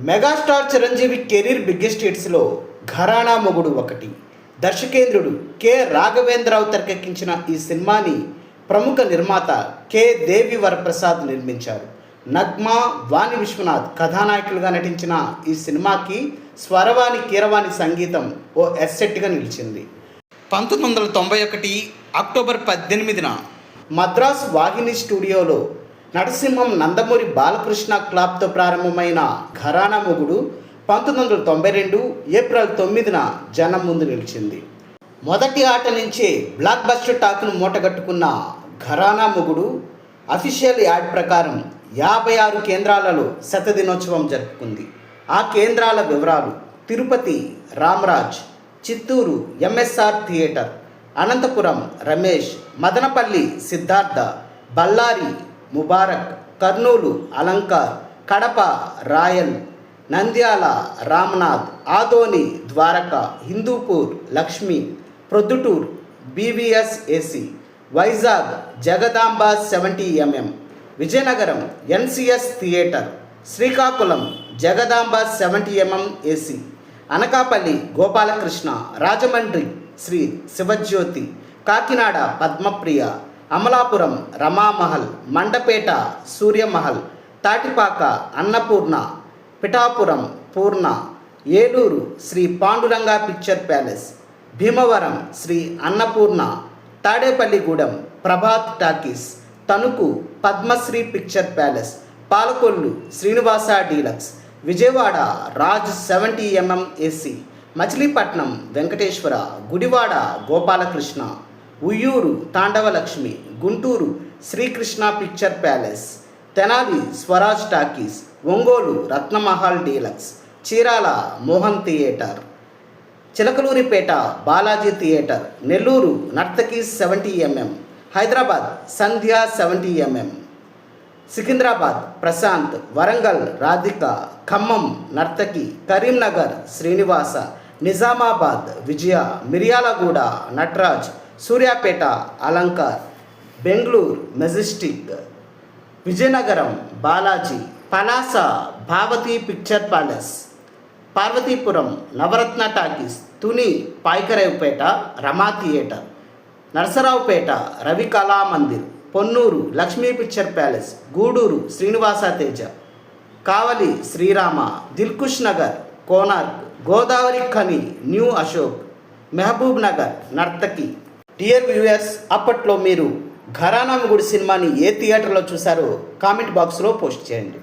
Megastar Chiranjeevi career biggest హిట్స్లో ఘరానా మొగుడు ఒకటి. దర్శకేంద్రుడు K. Raghavendra Rao తెరకెక్కించిన ఈ సినిమాని ప్రముఖ నిర్మాత కె. దేవి వరప్రసాద్ నిర్మించారు. నగ్మా వాణి విశ్వనాథ్ కథానాయకులుగా నటించిన ఈ సినిమాకి స్వరవాణి కీరవాణి సంగీతం ఓ ఎస్సెట్గా నిలిచింది. పంతొమ్మిది వందల తొంభై ఒకటి అక్టోబర్ పద్దెనిమిదిన మద్రాస్ వాహిని స్టూడియోలో నరసింహం నందమూరి బాలకృష్ణ క్లాబ్తో ప్రారంభమైన ఘరానా మొగుడు పంతొమ్మిది వందల తొంభై రెండు ఏప్రిల్ తొమ్మిదిన జనం ముందు నిలిచింది. మొదటి ఆట నుంచే బ్లాక్ బస్టర్ టాక్ను మూటగట్టుకున్న ఘరానా మొగుడు అఫీషియల్ యాడ్ ప్రకారం యాభై ఆరు కేంద్రాలలో శతదినోత్సవం జరుపుకుంది. ఆ కేంద్రాల వివరాలు Tirupati Ramaraj Chittoor MSR theatre Anantapur Ramesh Madanapalle Siddhartha Bellary Mubarak Kurnool Alankar Kadapa royal Nandyal Ramnath Adoni Dwaraka Hindupur Lakshmi Proddatur BVS AC Vizag Jagadamba seventy MM Vizianagaram NCS theatre Srikakulam Jagadamba seventy MM AC Anakapalle Gopalakrishna Rajahmundry Sri Sivajyothi Kakinada Padmapriya Amalapuram Ramamahal Mandapeta Suryamahal Tatipaka Annapurna Pithapuram Purna Eluru Sri Panduranga picture palace Bhimavaram Sri Annapurna Tadepalligudem Prabhat talkies Tanuku Padmasri picture palace Palakollu Srinivasa deluxe Vijayawada Raj seventy MM AC Machilipatnam Venkateswara Gudivada Gopalakrishna. Uyyuru Tandavalakshmi Guntur Srikrishna picture palace Tenali Swaraj talkies Ongole Ratnamahal deluxe Chirala Mohan theatre Chilakaluripet Balaji theatre Nellore Nartakis seventy MM Hyderabad Sandhya seventy MM Secunderabad Prashanth Warangal Radhika Khammam Nartaki Karimnagar Srinivasa Nizamabad Vijaya Miryalaguda Nataraj Suryapet Alankar Bengaluru Majestic Vizianagaram Balaji Palasa Bhavathi picture palace Parvathipuram Navaratna talkies Tuni Payakaraopeta Rama theatre Narasaraopet Ravi Mandir Ponnur Lakshmi picture palace Gudur Srinivasa Teja Kavali Srirama Dilsukhnagar Konark Godavarikhani new Ashok Mahabubnagar Nartaki dear viewers అప్పట్లో మీరు ఘరానా గుడి సినిమాని ఏ థియేటర్లో చూసారో comment బాక్స్లో post చేయండి.